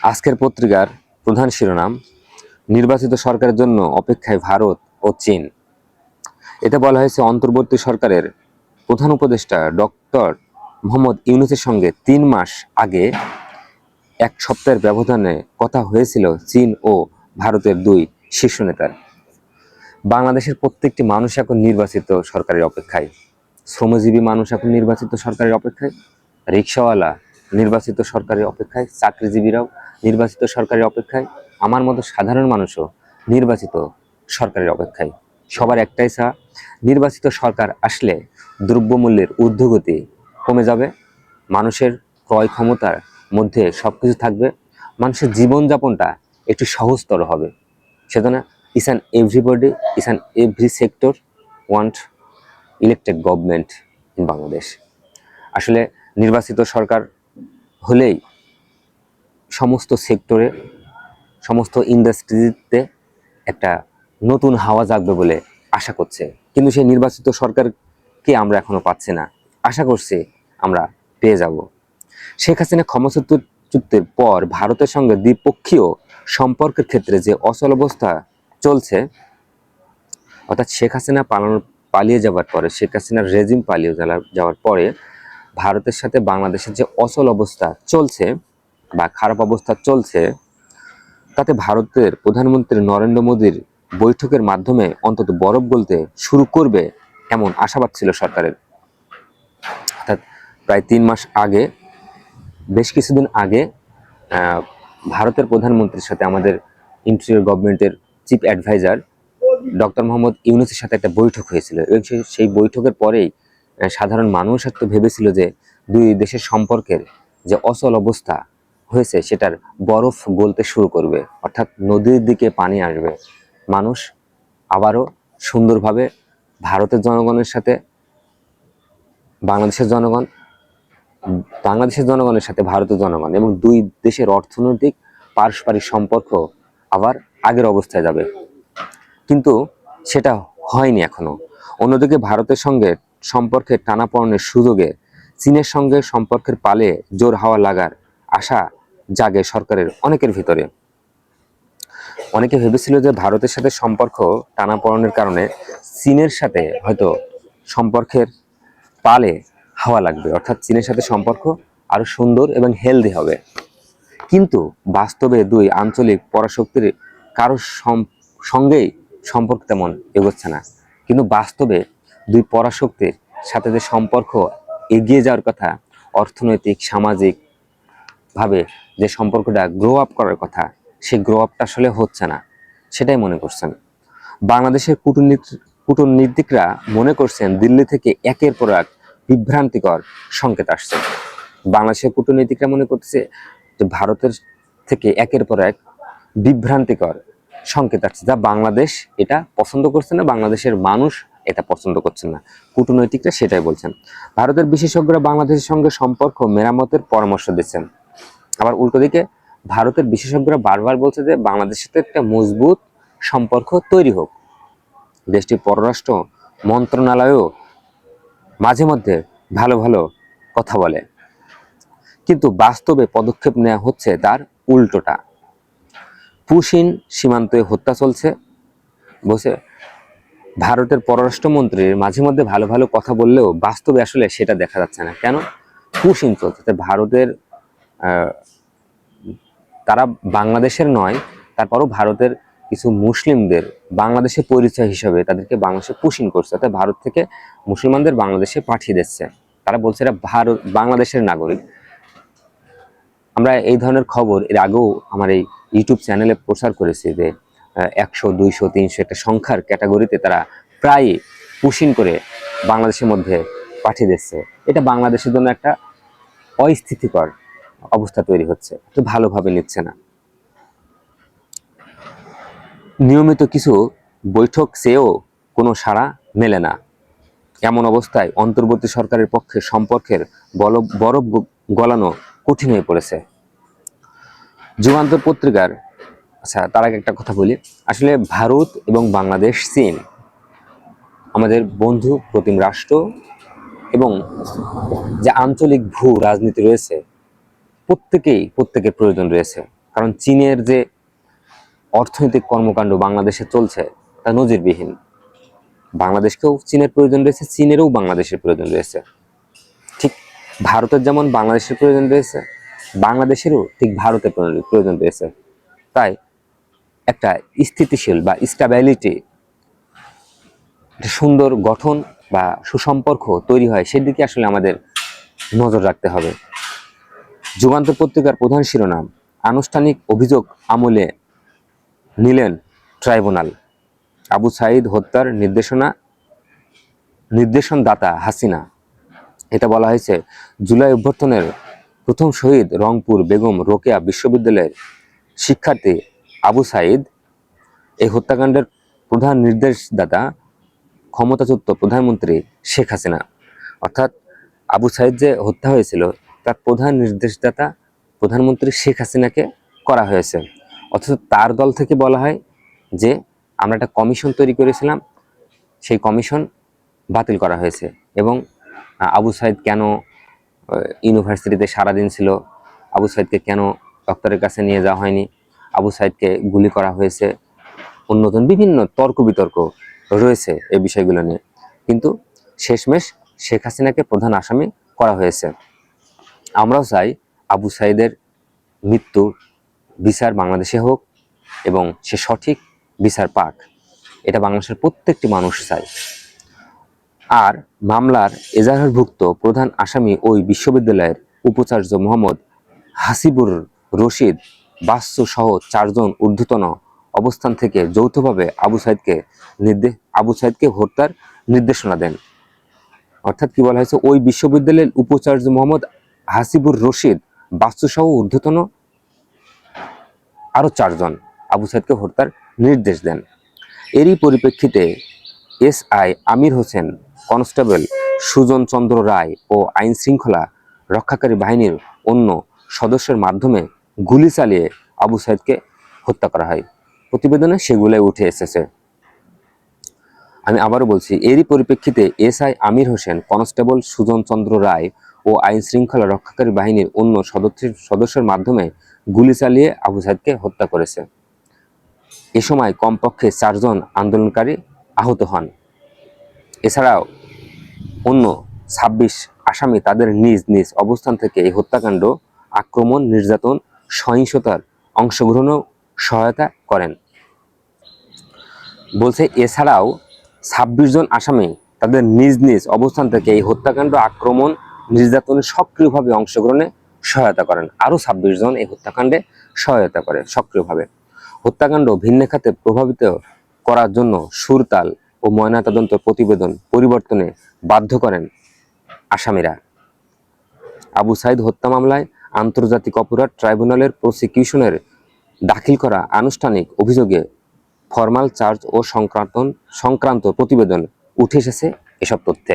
আজকের পত্রিকার প্রধান শিরোনাম, নির্বাচিত সরকারের জন্য অপেক্ষায় ভারত ও চীন। এতে বলা হয়েছে অন্তর্বর্তী সরকারের প্রধান উপদেষ্টা ডক্টর মোহাম্মদ ইউনুসের সঙ্গে তিন মাস আগে এক সপ্তাহের ব্যবধানে কথা হয়েছিল চীন ও ভারতের দুই শীর্ষ নেতার। বাংলাদেশের প্রত্যেকটি মানুষ এখন নির্বাচিত সরকারের অপেক্ষায়। শ্রমজীবী মানুষ এখন নির্বাচিত সরকারের অপেক্ষায়। রিক্সাওয়ালা নির্বাচিত সরকারের অপেক্ষায়, চাকরিজীবীরাও নির্বাচিত সরকারের অপেক্ষায়, আমার মতো সাধারণ মানুষও নির্বাচিত সরকারের অপেক্ষায়। সবার একটাই চা নির্বাচিত সরকার আসলে দ্রব্যমূল্যের ঊর্ধ্বগতি কমে যাবে, মানুষের ক্রয় ক্ষমতার মধ্যে সব কিছু থাকবে, মানুষের জীবনযাপনটা একটু সহজতর হবে। সেজন্য is an everybody, is an every sector want elected government in Bangladesh. আসলে নির্বাচিত সরকার হলেই সমস্ত সেক্টরে, সমস্ত ইন্ডাস্ট্রিতে একটা নতুন হাওয়া জাগবে বলে আশা করছে। কিন্তু সেই নির্বাচিত সরকারকে আমরা এখনও পাচ্ছি না। আশা করছি আমরা পেয়ে যাব। শেখ হাসিনা ক্ষমতাচ্যুতের পর ভারতের সঙ্গে দ্বিপক্ষীয় সম্পর্কের ক্ষেত্রে যে অচল অবস্থা চলছে, অর্থাৎ শেখ হাসিনা পালানোর, পালিয়ে যাওয়ার পরে, শেখ হাসিনার রেজিম পালিয়ে যাওয়ার পরে ভারতের সাথে বাংলাদেশের যে অচল অবস্থা চলছে বা খারাপ অবস্থা চলছে, তাতে ভারতের প্রধানমন্ত্রী নরেন্দ্র মোদীর বৈঠকের মাধ্যমে অন্তত বরফ গলতে শুরু করবে এমন আশাবাদ ছিল সরকারের। অর্থাৎ প্রায় তিন মাস আগে, বেশ কিছুদিন আগে ভারতের প্রধানমন্ত্রীর সাথে আমাদের ইন্টেরিয়র গভর্নমেন্টের চিফ অ্যাডভাইজার ডক্টর মোহাম্মদ ইউনুসের সাথে একটা বৈঠক হয়েছিল এবং সেই- বৈঠকের পরেই সাধারণ মানুষ একটু ভেবেছিল যে দুই দেশের সম্পর্কের যে অচল অবস্থা হয়েছে, সেটার বরফ গলতে শুরু করবে। অর্থাৎ নদীর দিকে পানি আসবে। মানুষ আবারও সুন্দরভাবে ভারতের জনগণের সাথে, বাংলাদেশের জনগণ, বাংলাদেশের জনগণের সাথে ভারতের জনগণ এবং দুই দেশের অর্থনৈতিক পারস্পরিক সম্পর্ক আবার আগের অবস্থায় যাবে। কিন্তু সেটা হয়নি এখনও। অন্যদিকে ভারতের সঙ্গে সম্পর্কের টানাপড়নের সুযোগে চীনের সঙ্গে সম্পর্কের পালে জোর হাওয়া লাগার আশা জাগে সরকারের অনেকের ভিতরে। অনেকে ভেবেছিল যে ভারতের সাথে সম্পর্ক টানাপড়নের কারণে চীনের সাথে হয়তো সম্পর্কের পালে হাওয়া লাগবে, অর্থাৎ চীনের সাথে সম্পর্ক আরও সুন্দর এবং হেলদি হবে। কিন্তু বাস্তবে দুই আঞ্চলিক পরাশক্তির কারও সম- সঙ্গেই সম্পর্ক তেমন এগোচ্ছে না। কিন্তু বাস্তবে দুই পরাশক্তির সাথে যে সম্পর্ক এগিয়ে যাওয়ার কথা, অর্থনৈতিক, সামাজিক ভাবে যে সম্পর্কটা গ্রো আপ করার কথা, সেই গ্রো আপটা আসলে হচ্ছে না। সেটাই মনে করছেন। বাংলাদেশের কূটনীতি কূটনীতিকরা মনে করছেন দিল্লি থেকে একের পর এক বিভ্রান্তিকর সংকেত আসছে। বাংলাদেশের কূটনীতিকরা মনে করতেছে যে ভারতের থেকে একের পর এক বিভ্রান্তিকর সংকেত আসছে, যা বাংলাদেশ এটা পছন্দ করছে না। বাংলাদেশের মানুষ এটা পছন্দ করছেন না। কূটনৈতিকরা সেটাই বলছেন। ভারতের বিশেষজ্ঞরা বাংলাদেশের সঙ্গে সম্পর্ক, মেরামতের পরামর্শ দিচ্ছেন। আবার উল্টো দিকে, ভারতের বিশেষজ্ঞরা বারবার বলছে যে বাংলাদেশের একটা মজবুত সম্পর্ক তৈরি হোক। দেশটির পররাষ্ট্র মন্ত্রণালয়ও মাঝে মধ্যে ভালো ভালো কথা বলে। কিন্তু বাস্তবে পদক্ষেপ নেওয়া হচ্ছে তার উল্টোটা। পুশিন সীমান্তে হত্যা চলছে। বসে ভারতের পররাষ্ট্রমন্ত্রীর মাঝে মধ্যে ভালো ভালো কথা বললেও বাস্তবে আসলে সেটা দেখা যাচ্ছে না। কেন? পুশিন চলছে। ভারতের তারা বাংলাদেশের নয়, তারপরও ভারতের কিছু মুসলিমদের বাংলাদেশের পরিচয় হিসাবে তাদেরকে বাংলাদেশে পুশিন করছে। অর্থাৎ ভারত থেকে মুসলমানদের বাংলাদেশে পাঠিয়ে দিচ্ছে। তারা বলছে এরা ভারত, বাংলাদেশের নাগরিক। আমরা এই ধরনের খবর এর আগেও আমার এই ইউটিউব চ্যানেলে প্রচার করেছি যে একশো, দুইশো, তিনশো একটা সংখ্যার ক্যাটাগরিতে তারা প্রায় পুশিন করে বাংলাদেশের মধ্যে পাঠিয়ে দিচ্ছে। এটা বাংলাদেশের জন্য একটা অস্থিতিকর অবস্থা তৈরি হচ্ছে। তো ভালোভাবে নিচ্ছে না। নিয়মিত কিছু বৈঠক চেয়েও কোনো সাড়া মেলে না। এমন অবস্থায় অন্তর্বর্তী সরকারের পক্ষে সম্পর্কের বরফ গলানো কঠিন হয়ে পড়েছে। যুগান্তর পত্রিকার আচ্ছা তার আগে একটা কথা বলি। আসলে ভারত এবং বাংলাদেশ চীন আমাদের বন্ধু প্রতিম রাষ্ট্র এবং যে আঞ্চলিক ভূ রাজনীতি রয়েছে, প্রত্যেকেই, প্রত্যেকের প্রয়োজন রয়েছে। কারণ চীনের যে অর্থনৈতিক কর্মকাণ্ড বাংলাদেশে চলছে, তা নজিরবিহীন। বাংলাদেশকেও চীনের প্রয়োজন রয়েছে, চীনেরও বাংলাদেশের প্রয়োজন রয়েছে। ঠিক ভারতের যেমন বাংলাদেশের প্রয়োজন রয়েছে, বাংলাদেশেরও ঠিক ভারতের প্রয়োজন রয়েছে। তাই একটা স্থিতিশীল বা স্টেবিলিটি সুন্দর গঠন বা সুসম্পর্ক তৈরি হয়, সেদিকে আসলে আমাদের নজর রাখতে হবে। যুগান্তর পত্রিকার প্রধান শিরোনাম, আনুষ্ঠানিক অভিযোগ আমলে নিলেন ট্রাইব্যুনাল। আবু সাইদ হত্যার নির্দেশনা, নির্দেশনদাতা হাসিনা। এটা বলা হয়েছে, জুলাই অভ্যর্থনের প্রথম শহীদ রংপুর বেগম রোকেয়া বিশ্ববিদ্যালয়ের শিক্ষার্থী আবু সাইদ, এই হত্যাকাণ্ডের প্রধান নির্দেশদাতা ক্ষমতাচ্যুত প্রধানমন্ত্রী শেখ হাসিনা। অর্থাৎ আবু সাইদ যে হত্যা হয়েছিল, তার প্রধান নির্দেশদাতা প্রধানমন্ত্রী শেখ হাসিনাকে করা হয়েছে। অথচ তার দল থেকে বলা হয় যে, আমরা একটা কমিশন তৈরি করেছিলাম, সেই কমিশন বাতিল করা হয়েছে এবং আবু সাইদ কেন ইউনিভার্সিটিতে সারাদিন ছিল, আবু সাইদকে কেন ডক্টরের কাছে নিয়ে যাওয়া হয়নি? আবু সাইদকে গুলি করা হয়েছে। অন্যতম বিভিন্ন তর্ক বিতর্ক রয়েছে এই বিষয়গুলো নিয়ে। কিন্তু শেষমেশ শেখ হাসিনাকে প্রধান আসামি করা হয়েছে। আমরাও চাই আবু সাইদের মৃত্যুর বিচার বাংলাদেশে হোক এবং সে সঠিক বিচার পাক। এটা বাংলাদেশের প্রত্যেকটি মানুষ চায়। আর মামলার এজাহারভুক্ত প্রধান আসামি ওই বিশ্ববিদ্যালয়ের উপাচার্য মোহাম্মদ হাসিবুর রশিদ বাস্তু সহ চারজন ঊর্ধ্বতন অবস্থান থেকে যৌথভাবে আবু সাইদকে নির্দেশ আবু সাইদকে হত্যার নির্দেশনা দেন। অর্থাৎ কি বলা হয়েছে? ওই বিশ্ববিদ্যালয়ের উপাচার্য মোহাম্মদ হাসিবুর রশিদ বাস্তুসহ ঊর্ধ্বতন আরও চারজন আবু সাইদকে হত্যার নির্দেশ দেন। এরই পরিপ্রেক্ষিতে S I Amir Hossain, constable Sujan Chandra Roy ও আইন শৃঙ্খলা রক্ষাকারী বাহিনীর অন্য সদস্যের মাধ্যমে গুলি চালিয়ে আবু সাইদকে হত্যা করা হয়। প্রতিবেদনে সেগুলোই উঠে এসেছে। আমি আবারও বলছি, এরই পরিপ্রেক্ষিতে এসআই আমির হোসেন, কনস্টেবল সুজন চন্দ্র রায় ও আইন শৃঙ্খলা রক্ষাকারী বাহিনীর অন্য সদস্যের সদস্যের মাধ্যমে গুলি চালিয়ে আবু সাইদকে হত্যা করেছে। এ সময় কমপক্ষে চারজন আন্দোলনকারী আহত হন। এছাড়াও অন্য ছাব্বিশ আসামি তাদের নিজ নিজ অবস্থান থেকে এই হত্যাকাণ্ড, আক্রমণ, নির্যাতন সহিংসতার অংশগ্রহণেও সহায়তা করেন। বলছে, এছাড়াও ছাব্বিশ জন আসামি তাদের নিজ নিজ অবস্থান থেকে এই হত্যাকাণ্ড আক্রমণ, নির্যাতনে সক্রিয়ভাবে অংশগ্রহণে সহায়তা করেন। আরও ছাব্বিশ জন এই হত্যাকাণ্ডে সহায়তা করে সক্রিয়ভাবে। হত্যাকাণ্ড ভিন্ন খাতে প্রভাবিত করার জন্য সুরতাল ও ময়নাতদন্ত প্রতিবেদন পরিবর্তনে বাধ্য করেন আসামিরা। আবু সাইদ হত্যা মামলায় আন্তর্জাতিক অপরাধ ট্রাইব্যুনালের প্রসিকিউশনের দাখিল করা আনুষ্ঠানিক অভিযোগে ফরমাল চার্জ ও সংক্রান্ত সংক্রান্ত প্রতিবেদন উঠে এসেছে এসব তথ্যে।